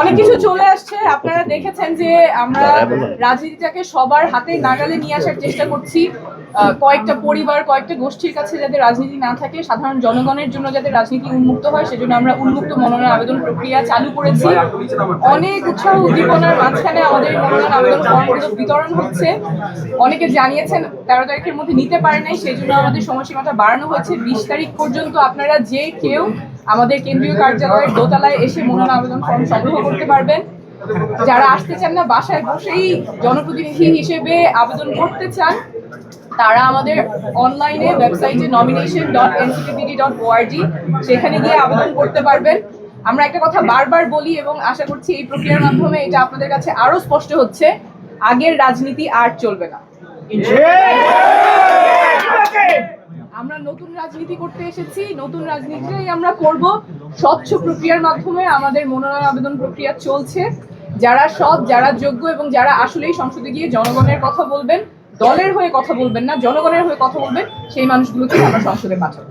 অনেক কিছু চলে আসছে। আপনারা দেখেছেন যে আমরা রাজনীতিটাকে সবার হাতে নাগালে নিয়ে আসার চেষ্টা করছি। কয়েকটা পরিবার কয়েকটা গোষ্ঠীর কাছে যাতে রাজনীতি না থাকে সাধারণ জনগণের জন্য যাতে রাজনীতি উন্মুক্ত হয় সেজন্য আমরা উন্মুক্ত মনোনয়ন আবেদন প্রক্রিয়া চালু করেছি। অনেক উৎসাহ উদ্দীপনার মাঝখানে আমাদের মনোনয়ন আবেদন ফর্মগুলো বিতরণ হচ্ছে। অনেকে জানিয়েছেন তেরো তারিখের মধ্যে নিতে পারে নাই সেই জন্য আমাদের সময়সীমাটা বাড়ানো হয়েছে। বিশ তারিখ পর্যন্ত আপনারা যে কেউ আমাদের কেন্দ্রীয় কার্যালয়ের দোতলায় এসে মনোনয়ন আবেদন ফর্ম সংগ্রহ করতে পারবেন। যারা আসতে চান না, বাসায় বসেই জনপ্রতিনিধি হিসেবে আবেদন করতে চান, তারা আমাদের অনলাইনে ওয়েবসাইটে nomination dot NCPD dot ORG সেখানে গিয়ে আবেদন করতে পারবেন। আমরা একটা কথা বারবার বলি এবং আশা করছি এই প্রক্রিয়ার মাধ্যমে এটা আপনাদের কাছে আরও স্পষ্ট হচ্ছে, আগের রাজনীতি আর চলবে না। আমরা নতুন রাজনীতি করতে এসেছি, নতুন রাজনীতিটাই আমরা করব। স্বচ্ছ প্রক্রিয়ার মাধ্যমে আমাদের মনোনয়ন আবেদন প্রক্রিয়া চলছে। যারা সৎ, যারা যোগ্য এবং যারা আসলেই সংসদে গিয়ে জনগণের কথা বলবেন, দলের হয়ে কথা বলবেন না, জনগণের হয়ে কথা বলবেন, সেই মানুষগুলোকে আমরা সংসদে পাঠাবো।